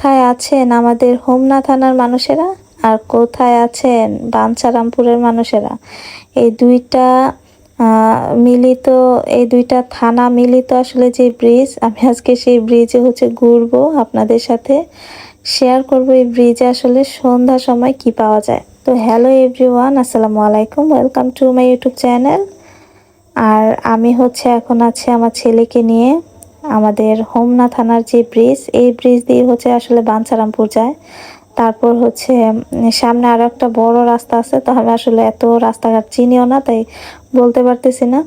কোথায় আছেন আমাদের হোমনা থানার মানুষেরা? আর কোথায় আছেন বাঞ্ছারামপুরের মানুষেরা? এই দুইটা মিলিত, এই দুইটা থানা মিলিত আসলে যে ব্রিজ আমি আজকে সেই ব্রিজে হচ্ছে ঘুরবো আপনাদের সাথে। শেয়ার করব এই ব্রিজে আসলে সন্ধ্যা সময় কি পাওয়া যায়। তো হ্যালো এভরিওয়ান আসসালামু আলাইকুম welcome to my YouTube channel আর আমি হচ্ছে এখন আছি আমার ছেলেকে নিয়ে। আমাদের হোমনা থানার যে ব্রিজ, এই ব্রিজ দিয়ে হচ্ছে আসলে বাঞ্ছারামপুর যায়। তারপর হচ্ছে সামনে আরও একটা বড় রাস্তা আছে তো আমি আসলে এত রাস্তাঘাট চিনিও না, তাই বলতে পারতেছি না।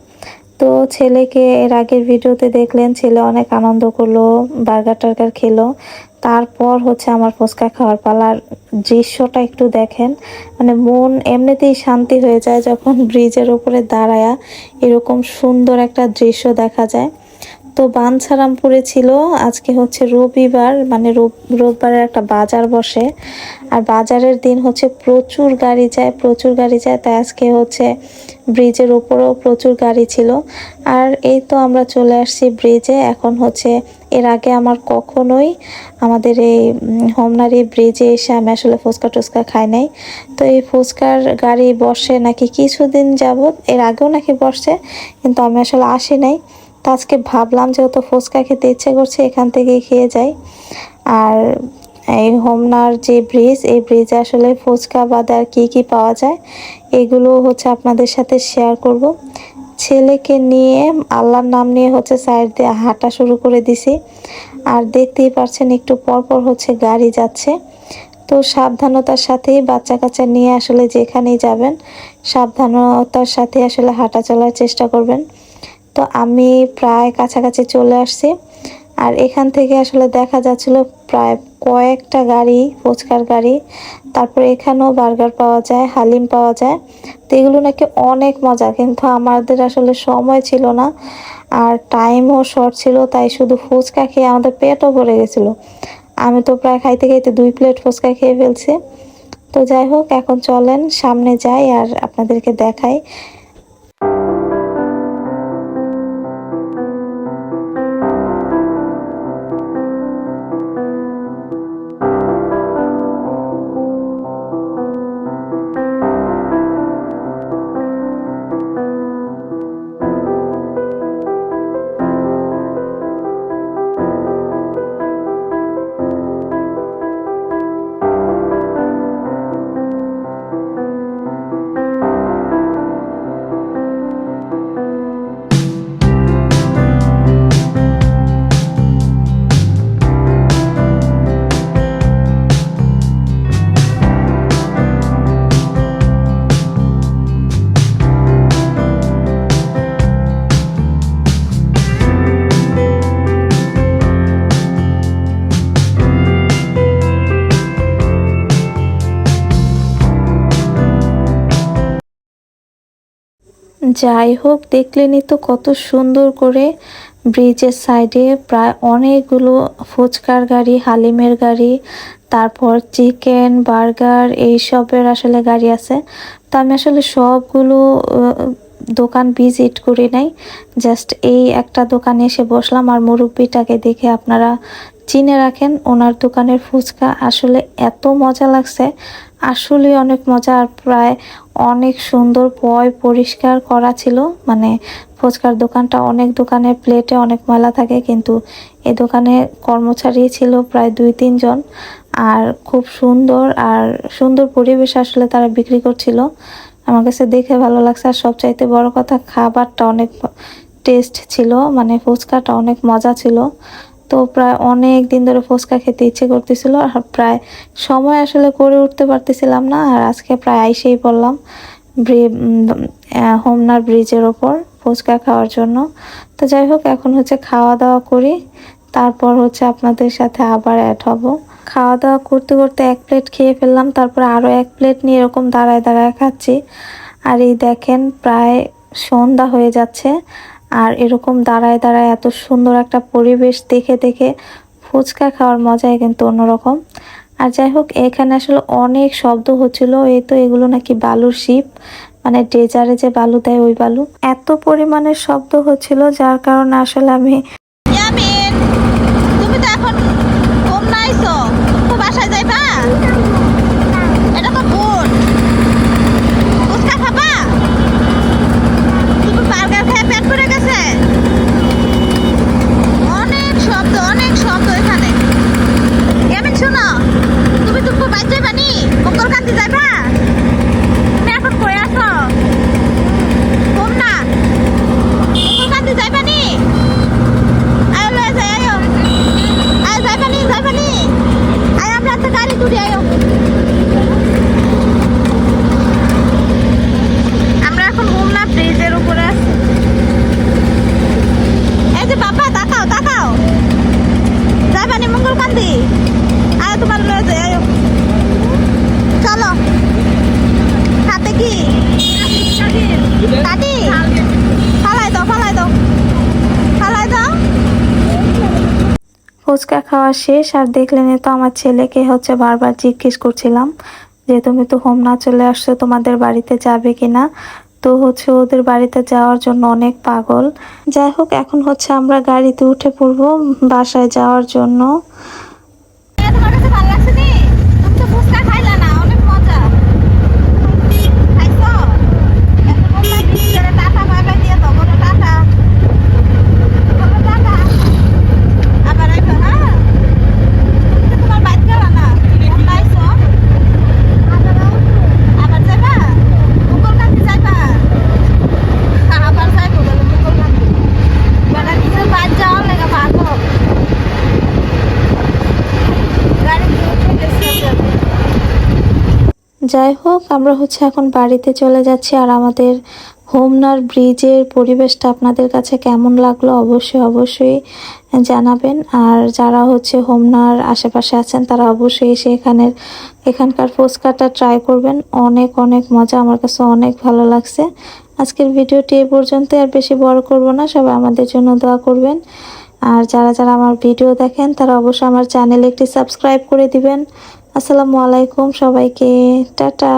তো ছেলেকে এর আগের ভিডিওতে দেখলেন, ছেলে অনেক আনন্দ করল, বার্গার টার্গার খেলো। তারপর হচ্ছে আমার ফুচকা খাওয়ার পালার দৃশ্যটা একটু দেখেন। মানে মন এমনিতেই শান্তি হয়ে যায় যখন ব্রিজের উপরে দাঁড়ায়া এরকম সুন্দর একটা দৃশ্য দেখা যায়। তো বাঞ্ছারামপুরে ছিল, আজকে হচ্ছে রবিবার মানে রোববারের একটা বাজার বসে। আর বাজারের দিন হচ্ছে প্রচুর গাড়ি যায়, প্রচুর গাড়ি যায়, তাই আজকে হচ্ছে ব্রিজের উপরেও প্রচুর গাড়ি ছিল। আর এই তো আমরা চলে আসছি ব্রিজে, এখন হচ্ছে এর আগে আমার কখনোই আমাদের এই হোমনারি ব্রিজে এসে আমি আসলে ফুচকা টুচকা খাই নাই। তো এই ফুচকার গাড়ি বসে নাকি কিছুদিন যাবত এর আগেও নাকি বসছে, কিন্তু আমি আসলে আসি নাই। তো আজকে ভাবলাম যেহেতু ফুচকা খেতে ইচ্ছে করছে, এখান থেকেই খেয়ে যাই। আর এই হোমনার যে ব্রিজ, এই ব্রিজে আসলে ফুচকা বাদে আর কী কী পাওয়া যায়, এগুলো হচ্ছে আপনাদের সাথে শেয়ার করব। ছেলেকে নিয়ে, আল্লাহর নাম নিয়ে হচ্ছে সাইড দিয়ে হাঁটা শুরু করে দিছি। আর দেখতেই পারছেন একটু পর পর হচ্ছে গাড়ি যাচ্ছে। তো সাবধানতার সাথেই বাচ্চা কাচ্চা নিয়ে আসলে যেখানেই যাবেন, সাবধানতার সাথে আসলে হাঁটা চলার চেষ্টা করবেন। তো আমি প্রায় কাছাকাছি চলে আসছি। আর এখান থেকে আসলে দেখা যাচ্ছিল প্রায় কয়েকটা গাড়ি, ফুচকার গাড়ি। তারপরে এখানেও বার্গার পাওয়া যায়, হালিম পাওয়া যায়। তো এগুলো নাকি অনেক মজা, কিন্তু আমাদের আসলে সময় ছিল না। আর টাইমও শর্ট ছিল, তাই শুধু ফুচকা খেয়ে আমাদের পেটও ভরে গেছিল। আমি তো প্রায় খাইতে খাইতে দুই প্লেট ফুচকা খেয়ে ফেলছি। তো যাই হোক, এখন চলেন, সামনে যাই আর আপনাদেরকে দেখাই। যাই হোক দেখলেনই তো কত সুন্দর করে ব্রিজের সাইডে প্রায় অনেকগুলো ফুচকার গাড়ি, হালিমের গাড়ি, তারপর চিকেন বার্গার এইসবের আসলে গাড়ি আছে। তো আমি আসলে সবগুলো দোকান ভিজিট করি নাই। জাস্ট এই একটা দোকানে এসে বসলাম আর মুরব্বিটাকে দেখে আপনারা চিনে রাখেন, ওনার দোকানের ফুচকা আসলে এত মজা লাগছে। আসলে অনেক মজা আর প্রায় অনেক সুন্দর পয় পরিষ্কার করা ছিল। মানে ফুচকার দোকানটা অনেক দোকানের প্লেটে অনেক ময়লা থাকে, কিন্তু এ দোকানে কর্মচারী ছিল প্রায় দুই তিনজন আর খুব সুন্দর আর সুন্দর পরিবেশ আসলে তারা বিক্রি করছিল। আমার কাছে দেখে ভালো লাগছে আর সবচাইতে বড় কথা, খাবারটা অনেক টেস্ট ছিল মানে ফুচকাটা অনেক মজা ছিল। তো প্রায় অনেক দিন ধরে ফুচকা খেতে ইচ্ছে করতেছিল আর প্রায় সময় আসলে করে উঠতে পারতেছিলাম না আর আজকে প্রায় আইসেই পড়লাম হোমনার ব্রিজের ওপর ফুচকা খাওয়ার জন্য। তো যাই হোক, এখন হচ্ছে খাওয়া দাওয়া করি। তারপর হচ্ছে আপনাদের সাথে আবার অ্যাড হব। খাওয়া দাওয়া করতে করতে এক প্লেট খেয়ে ফেললাম, তারপর আরও এক প্লেট নিয়ে এরকম দাঁড়ায় দাঁড়ায় খাচ্ছি। আর এই দেখেন, প্রায় সন্ধ্যা হয়ে যাচ্ছে। আর এরকম দাঁড়ায় দাঁড়ায় এত সুন্দর একটা পরিবেশ দেখে দেখে ফুচকা খাওয়ার মজাই কিন্তু অন্যরকম। আর যাই হোক, এখানে আসলে অনেক শব্দ হচ্ছিল। এই তো এগুলো নাকি বালুর শিপ। মানে ডেজারে যে বালু দেয় ওই বালু। এত পরিমাণে শব্দ হচ্ছিল, যার কারণে আসলে আমি তুমি তো এখন বাসায় যাইবা এটা তো ভুল ফুচকা খাবা তুমি বার্গার খেয়ে পেট ভরে গেছে অনেক শব্দ অনেক শব্দ এখানে কেমন শোনো তুমি তুমি বাইর যাইবা নি মঙ্গল কান্তি যাইবা তুমি এখন কই আছো কম না মঙ্গল কান্তি যাইবা নি আয় লয়ে যাই আয়ো আয় যাইবা নি যাইবা নি আয় আমরা একটা গাড়ি তুলি আয়ো আমরা এখন হোমনা ব্রিজের উপরে আছি এই যে বাবা তাকাও তাকাও যাবানি মঙ্গল কান্দি আয় তোমার লয়ে যাই আয়ো চলো হাতে কি কাটি ফালাই দাও ফালাই দাও ফালাই দাও ফুচকা খাওয়া শেষ, আর দেখলেন তো আমার ছেলেকে হচ্ছে বারবার জিজ্ঞেস করছিলাম যে, তুমি তো হোম না চলে আসছো, তোমাদের বাড়িতে যাবে কিনা? তো হচ্ছে ওদের বাড়িতে যাওয়ার জন্য অনেক পাগল। যাই হোক, এখন হচ্ছে আমরা গাড়িতে উঠে পড়ব বাসায় যাওয়ার জন্য তোমার কাছে ভালো লাগছে নি তুমি তো ফুচকা খাইলা না অনেক মজা খাইছো এখন মোমবাই বিস্কুটে টাটা বাই বাই দিয়ে দাও বলো টাটা বলো টাটা আবার আইবা হ্যাঁ তুমি তো তোমার বাইক গেলা না কোনটা আইছো আবার যাইবা মুকুল কান্দি যাইবা আবার যাইবো বলে মুকুল কান্দি বেলা কিছু বাদ যাওয়ার লেগে পাগল যাই হোক, আমরা হচ্ছে এখন বাড়িতে চলে যাচ্ছি। আর আমাদের হোমনার ব্রিজের পরিবেশটা আপনাদের কাছে কেমন লাগল অবশ্যই অবশ্যই জানাবেন। আর যারা হচ্ছে হোমনার আশেপাশে আছেন, তারা অবশ্যই এসে এখানের, এখানকার ফুচকাটা ট্রাই করবেন। অনেক অনেক মজা। আমার কাছে অনেক ভালো লাগছে। আজকের ভিডিওটি এ পর্যন্ত, আর বেশি বড় করব না। সবাই আমাদের জন্য দোয়া করবেন। আর যারা যারা আমার ভিডিও দেখেন, তারা অবশ্যই আমার চ্যানেলে একটি সাবস্ক্রাইব করে দিবেন। আসসালামু আলাইকুম সবাইকে টাটা।